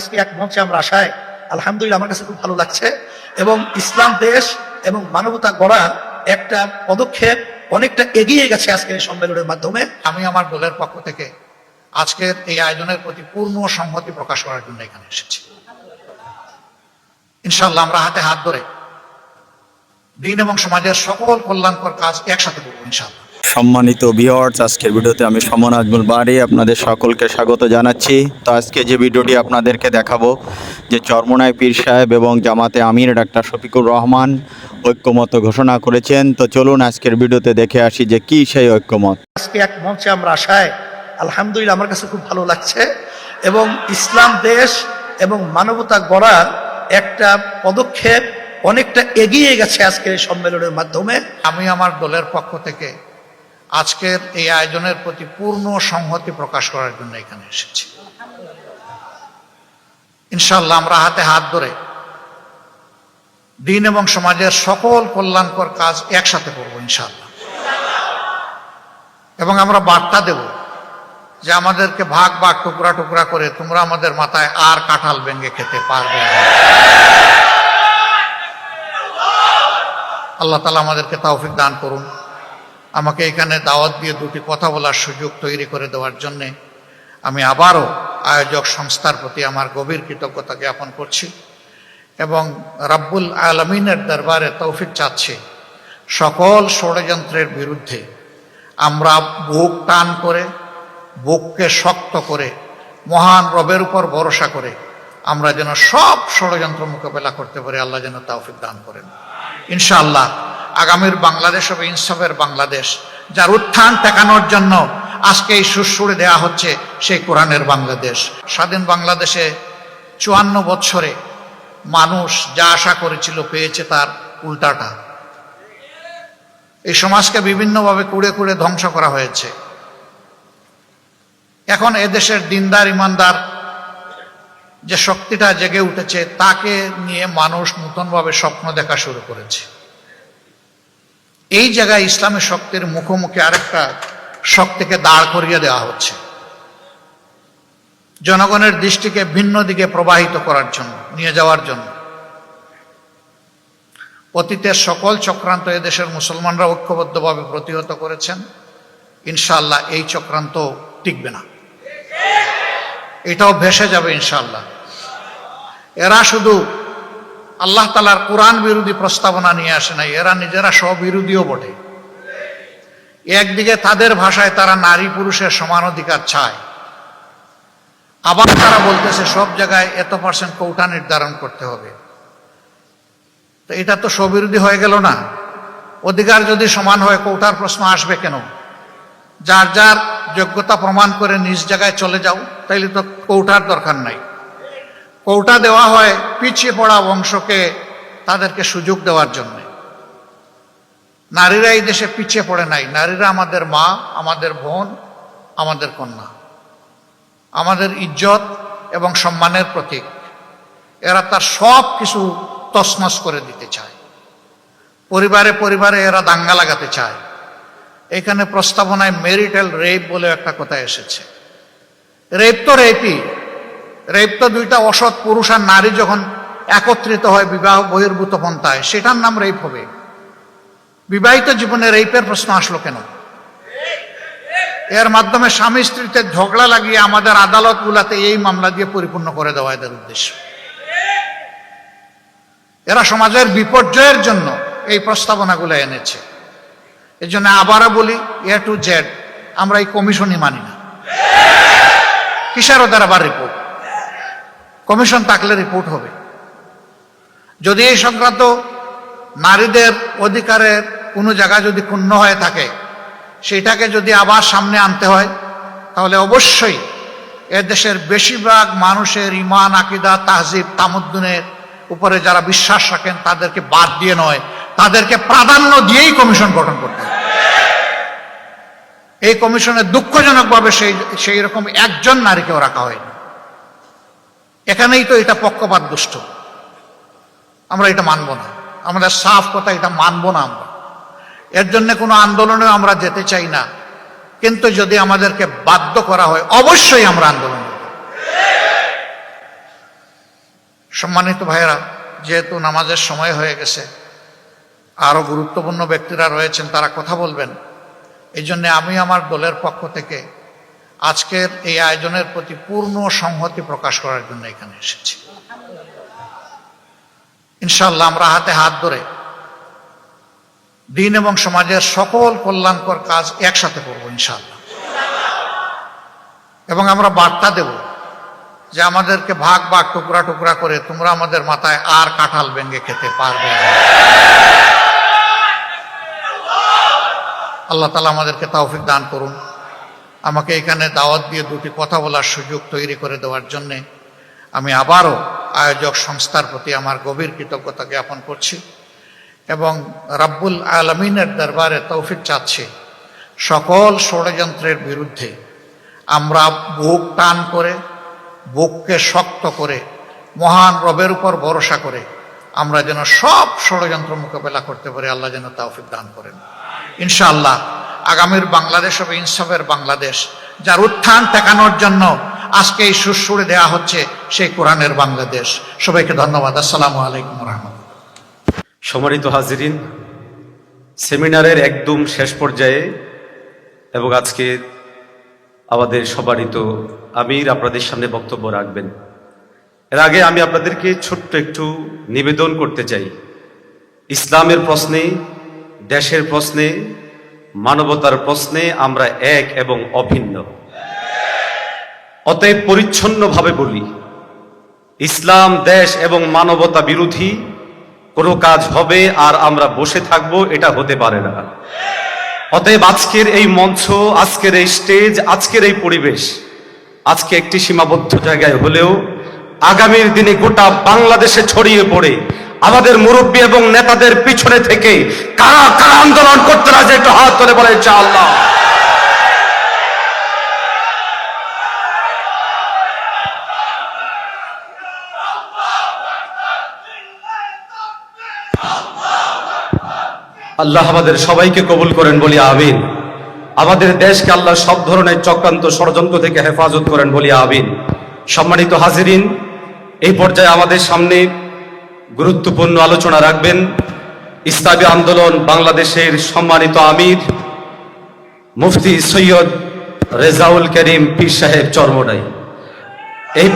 আজকে এক মঞ্চে আমরা আসায়, আলহামদুলিল্লাহ আমার কাছে খুব ভালো লাগছে। এবং ইসলাম দেশ এবং মানবতা গড়ার একটা পদক্ষেপ অনেকটা এগিয়ে গেছে আজকের এই সম্মেলনের মাধ্যমে। আমি আমার দলের পক্ষ থেকে আজকের এই আয়োজনের প্রতি পূর্ণ সংহতি প্রকাশ করার জন্য এখানে এসেছি। ইনশাল্লাহ আমরা হাতে হাত ধরে দিন এবং সমাজের সকল কল্যাণকর কাজ একসাথে করব ইনশাল্লাহ সম্মানিত ভিওয়ার্স আজকের ভিডিওতে আমি সমন আজমুল বাড়ি আপনাদের সকলকে স্বাগত জানাচ্ছি। তো আজকে যে ভিডিওটি আপনাদেরকে দেখাবো যে চরমনায় পীর সাহেব এবং জামাতে আমির ডাক্তার শফিকুর রহমান ঐক্যমত ঘোষণা করেছেন। তো চলুন আজকের ভিডিওতে দেখে আসি যে কি সেই ঐক্যমত। আজকে এক মঞ্চে আমরা আশায় আলহামদুলিল্লাহ আমার কাছে খুব ভালো লাগছে এবং ইসলাম দেশ এবং মানবতা গড়ার একটা পদক্ষেপ অনেকটা এগিয়ে গেছে আজকের এই সম্মেলনের মাধ্যমে। আমি আমার দলের পক্ষ থেকে আজকের এই আয়োজনের প্রতি পূর্ণ সংহতি প্রকাশ করার জন্য এখানে এসেছি। ইনশাল্লাহ আমরা হাতে হাত ধরে দিন এবং সমাজের সকল কল্যাণকর কাজ একসাথে করব ইনশাল্লাহ এবং আমরা বার্তা দেব যে আমাদেরকে ভাগ ভাগ টুকরা টুকরা করে তোমরা আমাদের মাথায় আর কাঁঠাল ভেঙে খেতে পারবে আল্লাহ তালা আমাদেরকে তৌফিক দান করুন। আমাকে এখানে দাওয়াত দিয়ে দুটি কথা বলার সুযোগ তৈরি করে দেওয়ার জন্যে আমি আবারও আয়োজক সংস্থার প্রতি আমার গভীর কৃতজ্ঞতা জ্ঞাপন করছি এবং রাব্বুল আলমিনের দরবারে তৌফিক চাচ্ছি সকল ষড়যন্ত্রের বিরুদ্ধে। আমরা বুক টান করে, বুককে শক্ত করে, মহান রবের উপর ভরসা করে আমরা যেন সব ষড়যন্ত্র মোকাবেলা করতে পারি, আল্লাহ যেন তৌফিক দান করেন। ইনশাআল্লাহ আগামীর বাংলাদেশ হবে ইনসাফের বাংলাদেশ, যার উত্থান টেকানোর জন্য আজকে এই সুরসুরে দেয়া হচ্ছে সেই কোরআনের বাংলাদেশ। স্বাধীন বাংলাদেশে চুয়ান্ন বছরে মানুষ যা আশা করেছিল পেয়েছে তার উল্টাটা। এই সমাজকে বিভিন্নভাবে কুড়ে কুড়ে ধ্বংস করা হয়েছে। এখন এদেশের দিনদার, ইমানদার যে শক্তিটা জেগে উঠেছে, তাকে নিয়ে মানুষ নতুনভাবে স্বপ্ন দেখা শুরু করেছে। এই জায়গায় ইসলামের শক্তির মুখোমুখি আরেকটা শক্তিকে দাঁড় করিয়ে দেওয়া হচ্ছে। জনগণের দৃষ্টিকে ভিন্ন দিকে প্রবাহিত করার জন্য, নিয়ে যাওয়ার জন্য। অতীতের সকল চক্রান্ত এদেশের মুসলমানরা ঐক্যবদ্ধভাবে প্রতিহত করেছেন। ইনশাল্লাহ এই চক্রান্ত টিকবে না। এটাও ভেসে যাবে ইনশাল্লাহ এরা শুধু আল্লাহ তালার কোরআন বিরোধী প্রস্তাবনা নিয়ে আসে নাই। এরা নিজেরা স্ববিরোধীও বটে। একদিকে তাদের ভাষায় তারা নারী পুরুষের সমান অধিকার চায়। আবার তারা বলতেছে, সব জায়গায় এত পার্সেন্ট কৌটা নির্ধারণ করতে হবে। তো এটা তো স্ববিরোধী হয়ে গেল না। অধিকার যদি সমান হয়, কৌটার প্রশ্ন আসবে কেন? যার যার যোগ্যতা প্রমাণ করে নিজ জায়গায় চলে যাও, তাইলে তো কৌটার দরকার নাই। কৌটা দেওয়া হয় পিছিয়ে পড়া বংশকে তাদেরকে সুযোগ দেওয়ার জন্য। নারীরা এই দেশে পিছিয়ে পড়ে নাই। নারীরা আমাদের মা, আমাদের বোন, আমাদের কন্যা। আমাদের ইজ্জত এবং সম্মানের প্রতীক। এরা তার সব কিছু তসনস করে দিতে চায়। পরিবারে পরিবারে এরা দাঙ্গা লাগাতে চায়। এখানে প্রস্তাবনায় মেরিটাল রেপ বলে একটা কথা এসেছে। রেপ তো রেপই। রেপ তো দুইটা অসৎ পুরুষ আর নারী যখন একত্রিত হয়, বিবাহ বহির্ভূত পন্থায়, সেটার নাম রেপ হবে। বিবাহিত জীবনে রেপের প্রশ্ন আসলো কেন? এর মাধ্যমে স্বামী স্ত্রীতে ঝগড়া লাগিয়ে আমাদের আদালতগুলাতে এই মামলা দিয়ে পরিপূর্ণ করে দেওয়া এদের উদ্দেশ্য। এরা সমাজের বিপর্যয়ের জন্য এই প্রস্তাবনাগুলো এনেছে। এই জন্য আবারও বলি, এ টু জেড, আমরা এই কমিশনই মানি না। কিসের ওদের আবার রিপোর্ট। কমিশন থাকলে রিপোর্ট হবে। যদি এই সংক্রান্ত নারীদের অধিকারের কোনো জায়গা যদি ক্ষুণ্ণ হয়ে থাকে, সেটাকে যদি আবার সামনে আনতে হয়, তাহলে অবশ্যই এ দেশের বেশিরভাগ মানুষের ইমান আকিদা, তাহজিব, তামুদ্দিনের উপরে যারা বিশ্বাস রাখেন, তাদেরকে বাদ দিয়ে নয়, তাদেরকে প্রাধান্য দিয়েই কমিশন গঠন করতে এই কমিশনে দুঃখজনকভাবে সেই সেই রকম একজন নারীকেও রাখা হয়নি। এখানেই তো এটা পক্ষপাত দুষ্ট। আমরা এটা মানব না। আমাদের সাফ কথা এটা মানব না আমরা। এর জন্য কোনো আন্দোলনে আমরা যেতে চাই না। কিন্তু যদি আমাদেরকে বাধ্য করা হয়, অবশ্যই আমরা আন্দোলন। সম্মানিত ভাইয়েরা, যেহেতু নামাজের সময় হয়ে গেছে, আরও গুরুত্বপূর্ণ ব্যক্তিরা রয়েছেন, তারা কথা বলবেন। এই জন্যে আমি আমার দলের পক্ষ থেকে আজকের এই আয়োজনের প্রতি পূর্ণ সংহতি প্রকাশ করার জন্য এখানে এসেছি। ইনশাল্লাহ আমরা হাতে হাত ধরে দিন এবং সমাজের সকল কল্যাণকর কাজ একসাথে করব ইনশাল্লাহ এবং আমরা বার্তা দেব যে আমাদেরকে ভাগ ভাগ টুকরা টুকরা করে তোমরা আমাদের মাথায় আর কাঁঠাল ভেঙে খেতে পারবে আল্লাহ তালা আমাদেরকে তৌফিক দান করুন। আমাকে এখানে দাওয়াত দিয়ে দুটি কথা বলার সুযোগ তৈরি করে দেওয়ার জন্যে আমি আবারও আয়োজক সংস্থার প্রতি আমার গভীর কৃতজ্ঞতা জ্ঞাপন করছি এবং রাব্বুল আলমিনের দরবারে তৌফিক চাচ্ছি। সকল ষড়যন্ত্রের বিরুদ্ধে আমরা বুক টান করে, বুককে শক্ত করে, মহান রবের উপর ভরসা করে আমরা যেন সব ষড়যন্ত্র মোকাবেলা করতে পারি, আল্লাহ যেন তৌফিক দান করেন। ইনশাআল্লাহ আগামীর বাংলাদেশ হবে ইনসাফের বাংলাদেশ। যার উত্থান ঠেকানোর জন্য আজকে এই সুরসুরে দেওয়া হচ্ছে সেই কোরআনের বাংলাদেশ। সবাইকে ধন্যবাদ। আসসালামু আলাইকুম রহমতুল্লাহ সম্মানিত হাজিরিন, সেমিনারের একদম শেষ পর্যায়ে এবং আজকে আমাদের সবারিত আমির আপনাদের সামনে বক্তব্য রাখবেন। এর আগে আমি আপনাদেরকে ছোট্ট একটু নিবেদন করতে চাই। ইসলামের প্রশ্নে, দেশের প্রশ্নে মানবতার প্রশ্নে আমরা এক এবং অভিন্ন। অতএব পরিচ্ছন্নভাবে বলি, ইসলাম, দেশ এবং মানবতা বিরোধী কোনো কাজ হবে আর আমরা বসে থাকব, এটা হতে পারে না। অতএব আজকের এই মঞ্চ, আজকের এই স্টেজ, আজকের এই পরিবেশ, আজকে একটি সীমাবদ্ধ জায়গায় হলেও আগামীর দিনে গোটা বাংলাদেশে ছড়িয়ে পড়ে আমাদের মুরব্বী এবং নেতাদের পিছনে থেকে কারা কারা আন্দোলন করতে রাজে একটু হাত তুলে বলে আল্লাহ আল্লাহ আমাদের সবাইকে কবুল করেন বলি, আমিন। আমাদের দেশকে আল্লাহ সব ধরনের চক্রান্ত ষড়যন্ত্র থেকে হেফাজত করেন বলি, আমিন। সম্মানিত হাজিরিন, এই পর্যায়ে আমাদের সামনে গুরুত্বপূর্ণ আলোচনা রাখবেন। ইসলামী আন্দোলন বাংলাদেশের সম্মানিত আমির, মুফতি সৈয়দ রেজাউল করিম পীর সাহেব চর্মনাই। এই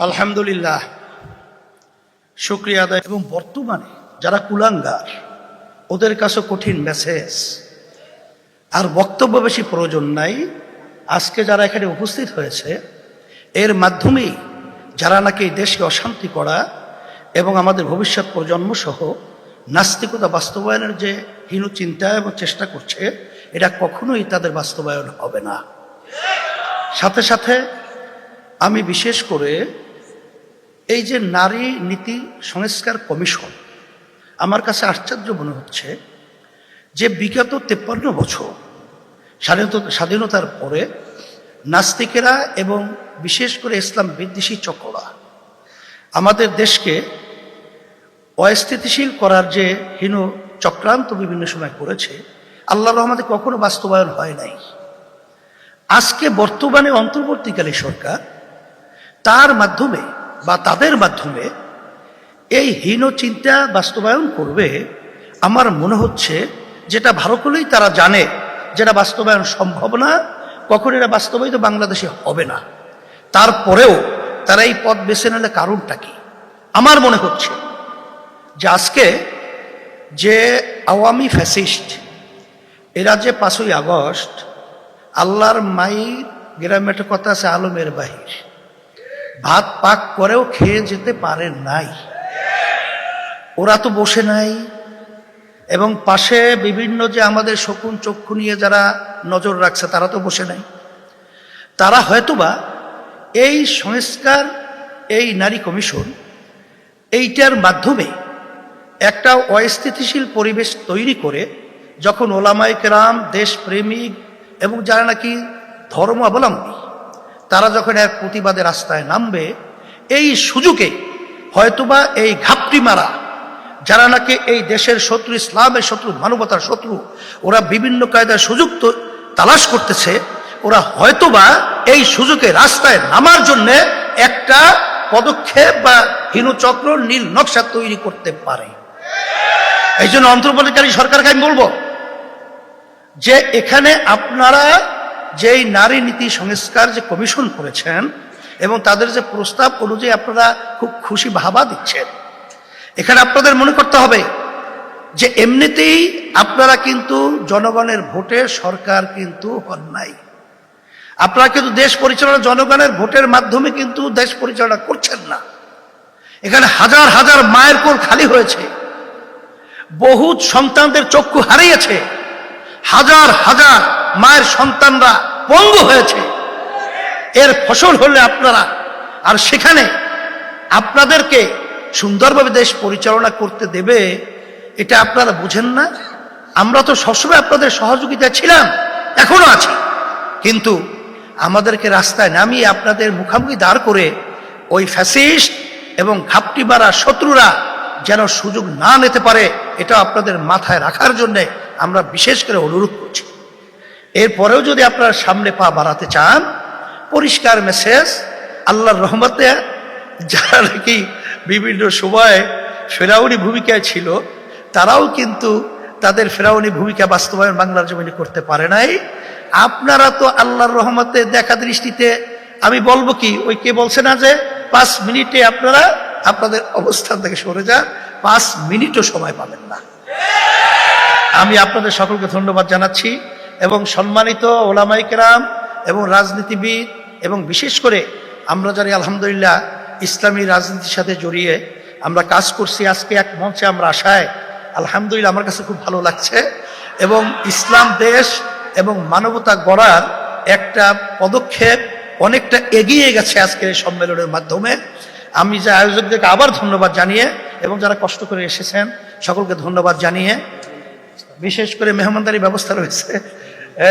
আলহামদুলিল্লাহ। শুক্রিয়া আদায় এবং বর্তমানে যারা কুলাঙ্গার, ওদের কাছে কঠিন মেসেজ আর বক্তব্য বেশি প্রয়োজন নাই। আজকে যারা এখানে উপস্থিত হয়েছে, এর মাধ্যমেই যারা নাকি দেশকে অশান্তি করা এবং আমাদের ভবিষ্যৎ প্রজন্ম সহ নাস্তিকতা বাস্তবায়নের যে হীন চিন্তা এবং চেষ্টা করছে, এটা কখনোই তাদের বাস্তবায়ন হবে না। সাথে সাথে আমি বিশেষ করে এই যে নারী নীতি সংস্কার কমিশন আমার কাছে আশ্চর্য মনে হচ্ছে যে বিগত তেপ্পান্ন বছর স্বাধীনতা, স্বাধীনতার পরে নাস্তিকেরা এবং বিশেষ করে ইসলাম বিদ্বেষী চক্ররা আমাদের দেশকে অস্থিতিশীল করার যে হীন চক্রান্ত বিভিন্ন সময় করেছে আল্লাহ রহমতে কখনো বাস্তবায়ন হয় নাই। আজকে বর্তমানে অন্তর্বর্তীকালী সরকার তার মাধ্যমে বা তাদের মাধ্যমে এই হীন চিন্তা বাস্তবায়ন করবে, আমার মনে হচ্ছে যেটা ভালো করেই তারা জানে যেটা বাস্তবায়ন সম্ভব না, কখন এটা বাস্তবায়িত বাংলাদেশে হবে না। তারপরেও তারা এই পথ বেছে নিলে কারণটা কি? আমার মনে হচ্ছে যে আজকে যে আওয়ামী ফ্যাসিস্ট, এরা যে পাঁচই আগস্ট, আল্লাহর মাই গ্রামে একটা কথা আছে, আলমের বাহির। ভাত পাক করেও খেয়ে যেতে পারে নাই। ওরা তো বসে নাই। এবং পাশে বিভিন্ন যে আমাদের শকুন চক্ষু নিয়ে যারা নজর রাখছে, তারা তো বসে নাই। তারা হয়তোবা এই সংস্কার, এই নারী কমিশন এইটার মাধ্যমে একটা অস্থিতিশীল পরিবেশ তৈরি করে, যখন ওলামাই কেরাম, দেশপ্রেমিক এবং যারা নাকি ধর্মাবলম্বী, তারা যখন এক প্রতিবাদের রাস্তায় নামবে, এই সুযোগে হয়তোবা এই ঘাপটি মারা যারা নাকি এই দেশের শত্রু, ইসলামের শত্রু, মানবতার শত্রু, ওরা বিভিন্ন কায়দায় সুযোগ তো তালাশ করতেছে, ওরা হয়তোবা এই সুযোগে রাস্তায় নামার জন্য একটা পদক্ষেপ বা হীনচক্র, নীল নকশা তৈরি করতে পারে। এই জন্য অন্তর্বর্তীকারী সরকারকে আমি বলব যে এখানে আপনারা যেই নারী নীতি সংস্কার যে কমিশন করেছেন এবং তাদের যে প্রস্তাব অনুযায়ী আপনারা খুব খুশি ভাবা দিচ্ছেন। এখানে আপনাদের মনে করতে হবে যে এমনিতেই আপনারা কিন্তু জনগণের ভোটে সরকার কিন্তু হন নাই। আপনারা কিন্তু দেশ পরিচালনা জনগণের ভোটের মাধ্যমে কিন্তু দেশ পরিচালনা করছেন না। এখানে হাজার হাজার মায়ের কোল খালি হয়েছে। বহু সন্তানদের চক্ষু হারিয়েছে। হাজার হাজার মায়ের সন্তানরা পঙ্গু হয়েছে। এর ফসল হলে আপনারা, আর সেখানে আপনাদেরকে সুন্দরভাবে দেশ পরিচালনা করতে দেবে, এটা আপনারা বুঝেন না। আমরা তো সবসময় আপনাদের সহযোগিতা ছিলাম, এখনও আছি। কিন্তু আমাদেরকে রাস্তায় নামিয়ে আপনাদের মুখামুখি দাঁড় করে ওই ফ্যাসিস্ট এবং ঘাপটি মারা শত্রুরা যেন সুযোগ না নিতে পারে, এটা আপনাদের মাথায় রাখার জন্যে আমরা বিশেষ করে অনুরোধ করছি। এরপরেও যদি আপনারা সামনে পা বাড়াতে চান, পরিষ্কার মেসেজ, আল্লাহর রহমতে যারা নাকি বিভিন্ন সময় ফেরাউনি ভূমিকায় ছিল, তারাও কিন্তু তাদের ফেরাউনি ভূমিকা বাস্তবায়ন বাংলার জমিনে করতে পারে নাই। আপনারা তো আল্লাহর রহমতে দেখা দৃষ্টিতে, আমি বলব কি, ওই কে বলছে না যে, পাঁচ মিনিটে আপনারা আপনাদের অবস্থান থেকে সরে যান, পাঁচ মিনিটও সময় পাবেন না। আমি আপনাদের সকলকে ধন্যবাদ জানাচ্ছি এবং সম্মানিত ওলামাইকেরাম এবং রাজনীতিবিদ এবং বিশেষ করে আমরা যারা আলহামদুলিল্লাহ ইসলামী রাজনীতির সাথে জড়িয়ে আমরা কাজ করছি আজকে এক মঞ্চে আমরা আশায়। আলহামদুলিল্লাহ আমার কাছে খুব ভালো লাগছে। এবং ইসলাম দেশ এবং মানবতা গড়ার একটা পদক্ষেপ অনেকটা এগিয়ে গেছে আজকের এই সম্মেলনের মাধ্যমে। আমি যে আয়োজকদেরকে আবার ধন্যবাদ জানিয়ে এবং যারা কষ্ট করে এসেছেন, সকলকে ধন্যবাদ জানিয়ে বিশেষ করে মেহমানদারি ব্যবস্থা রয়েছে।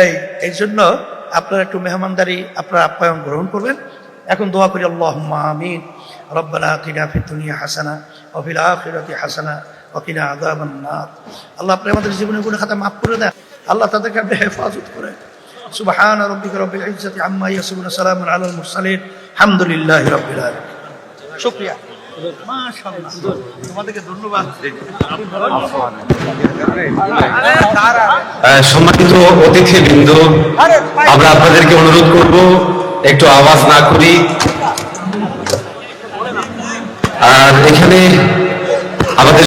এই এই জন্য আপনারা একটু মেহমানদারি, আপনারা আপ্যায়ন গ্রহণ করবেন। এখন দোয়া করি আল্লাহ আমিন। রব্বানা আতিনা ফিদ দুনিয়া হাসানা ওয়া ফিল আখিরাতি হাসানা ওয়া কিনা আযাবান নার। আল্লাহ আপনি আমাদের জীবনে গুণে খাতা মাফ করে দেন। আল্লাহ তাদেরকে আপনি হেফাজত করে সুবহান রাব্বিকা রব্বিল ইজ্জাতি আম্মা ইয়াসিফুন সালামুন আলাল মুরসালিন। হামদুলিল্লাহি রাব্বিল আলামিন। শুকরিয়া। সম্মানিত অতিথিবৃন্দ, আমরা আপনাদেরকে অনুরোধ করব একটু আওয়াজ না করি। আর এখানে আমাদের